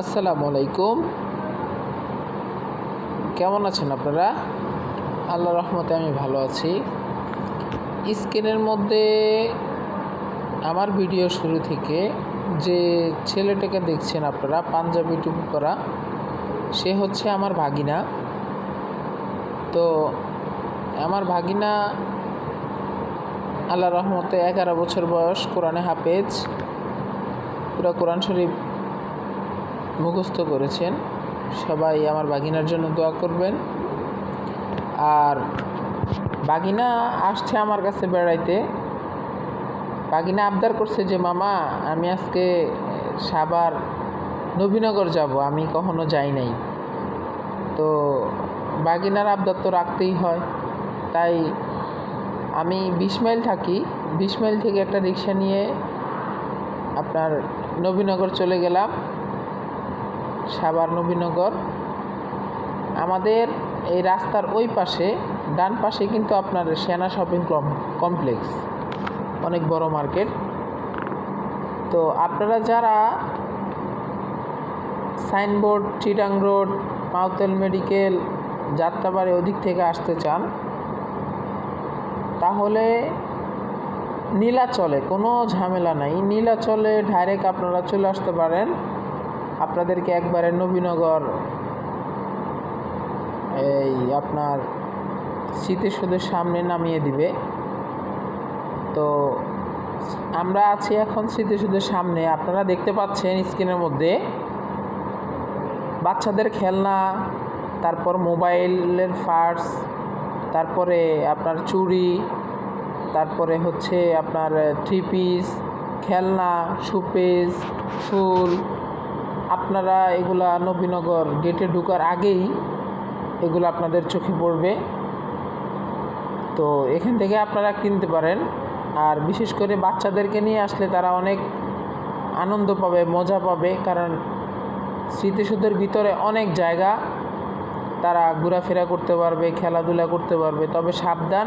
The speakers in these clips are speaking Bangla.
আসসালামু আলাইকুম। কেমন আছেন আপনারা? আল্লাহ রহমতে আমি ভালো আছি। স্ক্রিনের মধ্যে আমার ভিডিও শুরু থেকে যে ছেলেটাকে দেখছেন আপনারা, পাঞ্জাবি টুপি পরা, সে হচ্ছে আমার ভাগিনা। তো আমার ভাগিনা আল্লাহ রহমতে এগারো বছর বয়স, কোরআনে হাফেজ। পুরো কোরআন শরীফ মুখস্থ করেছেন। সবাই আমার বাগিনার জন্য দোয়া করবেন। আর বাগিনা আসছে আমার কাছে বেড়াইতে। বাগিনা আবদার করছে যে, মামা, আমি আজকে সাবার নবীনগর যাব, আমি কখনো যাই নাই। তো বাগিনার আবদার তো রাখতেই হয়। তাই আমি বিশ মাইল থাকি। বিশ মাইল থেকে একটা রিক্সা নিয়ে আপনার নবীনগর চলে গেলাম। সাভার নবীনগর। আমাদের এই রাস্তার ওই পাশে, ডান পাশে কিন্তু আপনার সেনা শপিং কমপ্লেক্স। অনেক বড় মার্কেট। তো আপনারা যারা signboard, Chittagong road, Matuail medical, Jatrabari ওদিক থেকে আসতে চান, তাহলে নীলাচলে কোনো ঝামেলা নাই। নীলাচলে ডাইরেক্ট আপনারা চলে আসতে পারেন। আপনাদেরকে একবারে নবীনগর, এই আপনার স্মৃতিসৌধের সামনে নামিয়ে দিবে। তো আমরা আছি এখন স্মৃতিসৌধের সামনে। আপনারা দেখতে পাচ্ছেন স্ক্রিনের মধ্যে বাচ্চাদের খেলনা, তারপর মোবাইলের পার্টস, তারপরে আপনার চুড়ি, তারপরে হচ্ছে আপনার থ্রি পিস, খেলনা, শোপিস, ফুল আপনারা এগুলা নবীনগর গেটে ঢোকার আগেই এগুলো আপনাদের চোখে পড়বে। তো এখান থেকে আপনারা কিনতে পারেন। আর বিশেষ করে বাচ্চাদেরকে নিয়ে আসলে তারা অনেক আনন্দ পাবে, মজা পাবে। কারণ স্মৃতিসৌধের ভিতরে অনেক জায়গা তারা ঘোরাফেরা করতে পারবে, খেলাধুলা করতে পারবে। তবে সাবধান,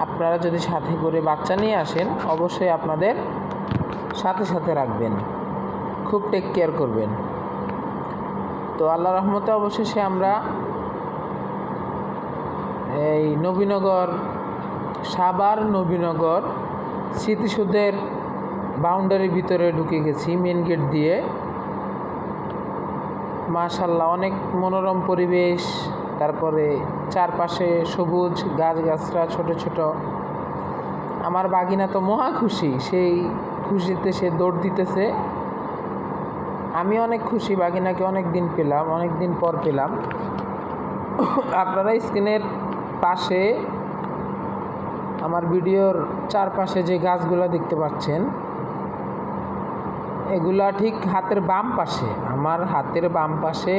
আপনারা যদি সাথে করে বাচ্চা নিয়ে আসেন, অবশ্যই আপনাদের সাথে সাথে রাখবেন। খুব টেক কেয়ার করবেন। তো আল্লাহ রহমতে অবশেষে আমরা এই নবীনগর সাবার নবীনগর স্মৃতিসৌধের বাউন্ডারির ভিতরে ঢুকে গেছি মেন গেট দিয়ে। মাশাল্লাহ অনেক মনোরম পরিবেশ, তারপরে চারপাশে সবুজ গাছগাছরা ছোট ছোট। আমার বাগিনা তো মহা খুশি, সেই খুশিতে সে দৌড় দিতেছে। আমি অনেক খুশি, বাগিনাকে অনেক দিন পেলাম অনেক দিন পর পেলাম। আপনারা স্ক্রিনের পাশে আমার ভিডিওর চারপাশে যে গাছগুলো দেখতে পাচ্ছেন, এগুলা ঠিক হাতের বাম পাশে। আমার হাতের বাম পাশে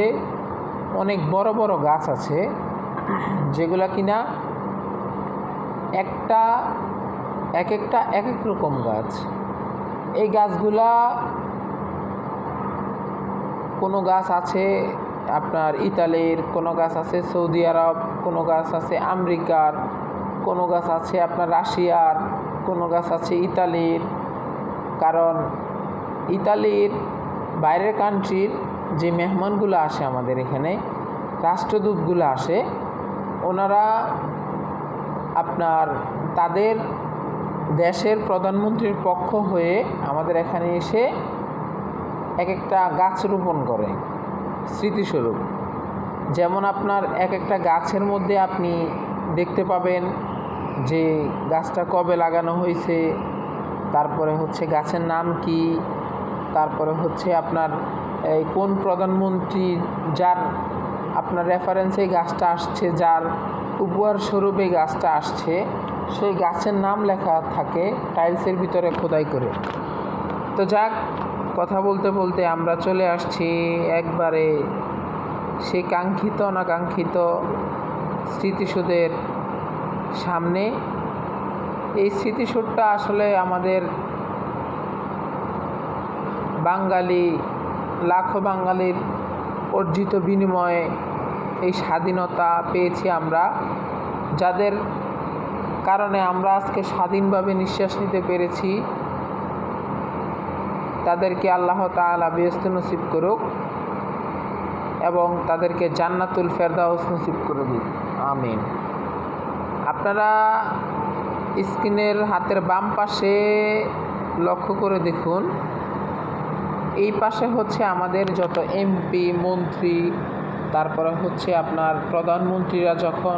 অনেক বড় বড় গাছ আছে, যেগুলা কিনা একটা, এক একটা, এক এক রকম গাছ। এই গাছগুলা কোনো গাছ আছে আপনার ইতালির, কোনো গাছ আছে সৌদি আরব, কোনো গাছ আছে আমেরিকার, কোনো গাছ আছে আপনার রাশিয়ার, কোনো গাছ আছে ইতালির। কারণ ইতালির বাইরের কান্ট্রির যে মেহমানগুলো আসে আমাদের এখানে, রাষ্ট্রদূতগুলো আসে, ওনারা আপনার তাদের দেশের প্রধানমন্ত্রীর পক্ষ হয়ে আমাদের এখানে এসে এক একটা গাছ রোপণ করে, স্মৃতিস্বরূপ। যেমন আপনার এক একটা গাছের মধ্যে আপনি দেখতে পাবেন যে গাছটা কবে লাগানো হয়েছে, তারপরে হচ্ছে গাছের নাম কি, তারপরে হচ্ছে আপনার এই কোন প্রধানমন্ত্রী যার, আপনার রেফারেন্সে গাছটা আসছে, যার উপহার স্বরূপে গাছটা আসছে, সেই গাছের নাম লেখা থাকে টাইলসের ভিতরে খোদাই করে। তো যাক কথা বলতে বলতে আমরা চলে আসছি একবারে সেই কাঙ্ক্ষিত অনাকাঙ্ক্ষিত স্মৃতিসৌধের সামনে। এই স্মৃতিসৌধটা আসলে আমাদের বাঙালি, লাখো বাঙালির অর্জিত বিনিময়ে এই স্বাধীনতা পেয়েছি আমরা, যাদের কারণে আমরা আজকে স্বাধীনভাবে নিঃশ্বাস নিতে পেরেছি। তাদেরকে আল্লাহ তাআলা ব্যস্ত নসিব করুক এবং তাদেরকে জান্নাতুল ফেরদাউস নসিব করে দিন আমিন। আপনারা স্ক্রিনের হাতের বাম পাশে লক্ষ্য করে দেখুন, এই পাশে হচ্ছে আমাদের যত এমপি মন্ত্রী, তারপরে হচ্ছে আপনার প্রধানমন্ত্রীরা যখন,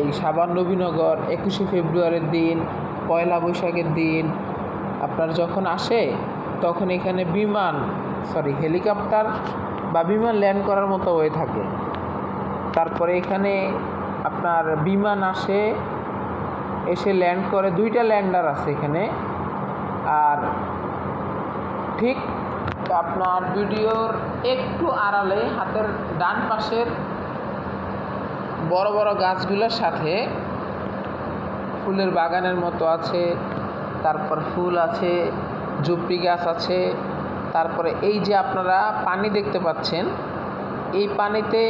এই সাবান নবীনগর একুশে ফেব্রুয়ারির দিন, পয়লা বৈশাখের দিন, আপনার যখন আসে তখন এখানে বিমান সরি হেলিকপ্টার বা বিমান ল্যান্ড করার মতো হয়ে থাকে। তারপরে এখানে আপনার বিমান আসে, এসে ল্যান্ড করে, দুইটা ল্যান্ডার আছে এখানে। আর ঠিক আপনার ভিডিওর একটু আড়ালে হাতের ডান পাশের বড় বড় গাছগুলোর সাথে ফুলের বাগানের মতো আছে, তারপর ফুল আছে জুপড়ি গাছ আছে। তারপরে এই যে আপনারা পানি দেখতে পাচ্ছেন, এই পানিতে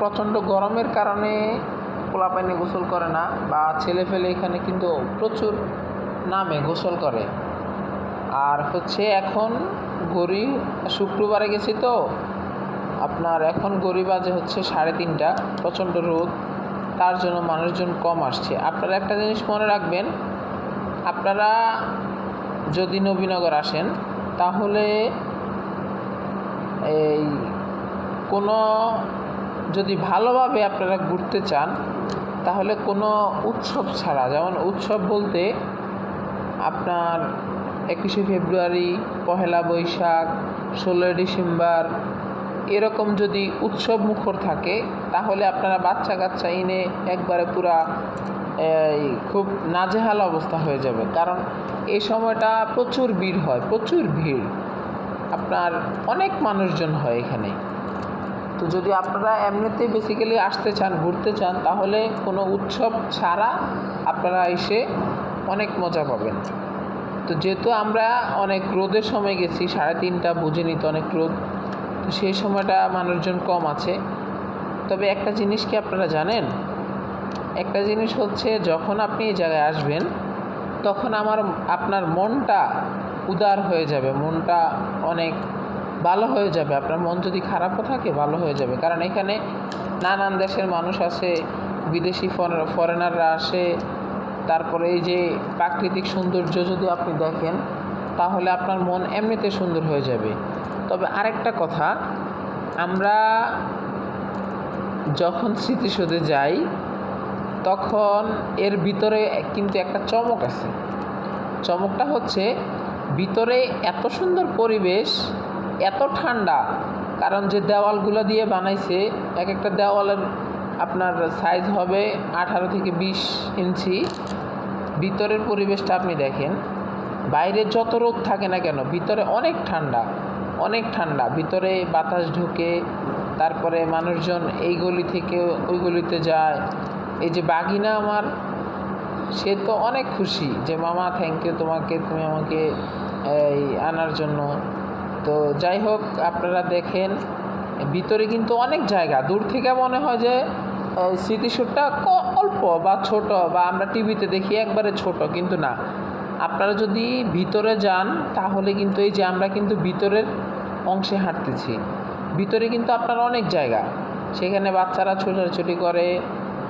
প্রচণ্ড গরমের কারণে পোলা পানি গোসল করে না বা ছেলে ফেলে এখানে কিন্তু প্রচুর নামে গোসল করে। আর হচ্ছে এখন গড়ি শুক্রবারে গেছি তো, আপনার এখন গড়ি বাজে হচ্ছে সাড়ে তিনটা, প্রচণ্ড রোদ, তার জন্য মানুষজন কম আসছে। আপনারা একটা জিনিস মনে রাখবেন, আপনারা যদি নবীনগর আসেন, তাহলে এই কোনো যদি ভালোভাবে আপনারা ঘুরতে চান, তাহলে কোনো উৎসব ছাড়া, যেমন উৎসব বলতে আপনার একুশে ফেব্রুয়ারি, পহেলা বৈশাখ, ষোলোই ডিসেম্বর এরকম যদি উৎসব মুখর থাকে, তাহলে আপনারা বাচ্চা কাচ্চা এনে একবারে পুরা খুব নাজেহাল অবস্থা হয়ে যাবে। কারণ এই সময়টা প্রচুর ভিড় হয়, প্রচুর ভিড়। আপনার অনেক মানুষজন হয় এখানে। তো যদি আপনারা এমনিতেই বেসিক্যালি আসতে চান, ঘুরতে চান, তাহলে কোনো উৎসব ছাড়া আপনারা এসে অনেক মজা পাবেন। তো যেহেতু আমরা অনেক রোদের সময় গেছি, সাড়ে তিনটা, বুঝে নিত অনেক রোদ। তো সেই সময়টা মানুষজন কম আছে। তবে একটা জিনিস কি আপনারা জানেন? একটা জিনিস হচ্ছে যখন আপনি এই জায়গায় আসবেন, তখন আমার, আপনার মনটা উদার হয়ে যাবে, মনটা অনেক ভালো হয়ে যাবে, আপনার মন যদি খারাপও থাকে, ভালো হয়ে যাবে। কারণ এখানে নানান দেশের মানুষ আসে বিদেশি ফরেনাররা আসে, তারপরে এই যে প্রাকৃতিক সৌন্দর্য যদি আপনি দেখেন, তাহলে আপনার মন এমনিতে সুন্দর হয়ে যাবে। তবে আরেকটা কথা, আমরা যখন স্মৃতিসৌধে যাই, তখন এর ভিতরে কিন্তু একটা চমক আছে। চমকটা হচ্ছে ভিতরে এত সুন্দর পরিবেশ, এত ঠান্ডা, কারণ যে দেওয়ালগুলো দিয়ে বানাইছে এক একটা দেওয়ালের আপনার সাইজ হবে আঠারো থেকে বিশ ইঞ্চি। ভিতরের পরিবেশটা আপনি দেখেন, বাইরে যত রোদ থাকে না কেন, ভিতরে অনেক ঠান্ডা। অনেক ঠান্ডা। ভিতরে বাতাস ঢুকে, তারপরে মানুষজন এই গলি থেকে ওই গলিতে যায়। এই যে বাগিনা আমার, সে তো অনেক খুশি যে, মামা থ্যাংক ইউ তোমাকে, তুমি আমাকে, এই, আনার জন্য। তো যাই হোক, আপনারা দেখেন, ভিতরে কিন্তু অনেক জায়গা। দূর থেকে মনে হয় যে স্মৃতিসুরটা অল্প বা ছোট, বা আমরা টিভিতে দেখি একবারে ছোট, কিন্তু না। আপনারা যদি ভিতরে যান, তাহলে কিন্তু এই যে আমরা কিন্তু ভিতরের অংশে হাঁটতেছি। ভিতরে কিন্তু আপনার অনেক জায়গা। সেখানে বাচ্চারা ছোটাছুটি করে,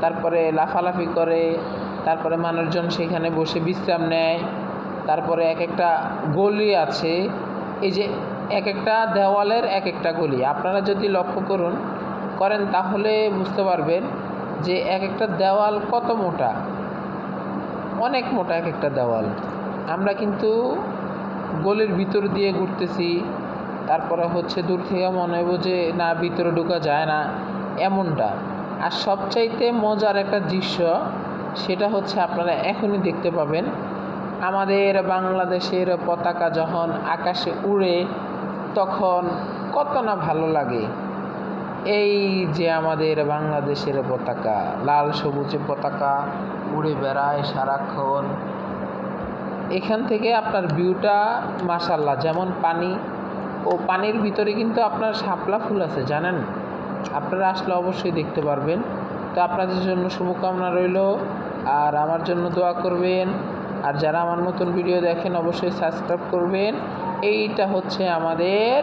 তারপরে লাফালাফি করে, তারপরে মানুষজন সেখানে বসে বিশ্রাম নেয়, তারপরে এক একটা গলি আছে। এই যে এক একটা দেওয়ালের এক একটা গলি। আপনারা যদি লক্ষ্য করুন, করেন তাহলে বুঝতে পারবেন যে এক একটা দেওয়াল কত মোটা। অনেক মোটা এক একটা দেওয়াল। আমরা কিন্তু গলির ভিতর দিয়ে ঘুরতেছি। তারপরে হচ্ছে দূর থেকে মনে হইব যে, না, ভিতরে ঢুকা যায় না। এমনটা। আর সবচাইতে মজার একটা দৃশ্য, সেটা হচ্ছে আপনারা এখনই দেখতে পাবেন, আমাদের বাংলাদেশের পতাকা যখন আকাশে উড়ে, তখন কত না ভালো লাগে। এই যে আমাদের বাংলাদেশের পতাকা, লাল সবুজে পতাকা উড়ে বেড়ায় সারাক্ষণ। এখান থেকে আপনার ভিউটা মাসাল্লাহ যেমন পানি ও পানির ভিতরে কিন্তু আপনার শাপলা ফুল আছে, জানেন? আপনারা আসলে অবশ্যই দেখতে পারবেন। তো আপনাদের জন্য শুভকামনা রইল। আর আমার জন্য দোয়া করবেন। আর যারা আমার নতুন ভিডিও দেখেন, অবশ্যই সাবস্ক্রাইব করবেন। এইটা হচ্ছে আমাদের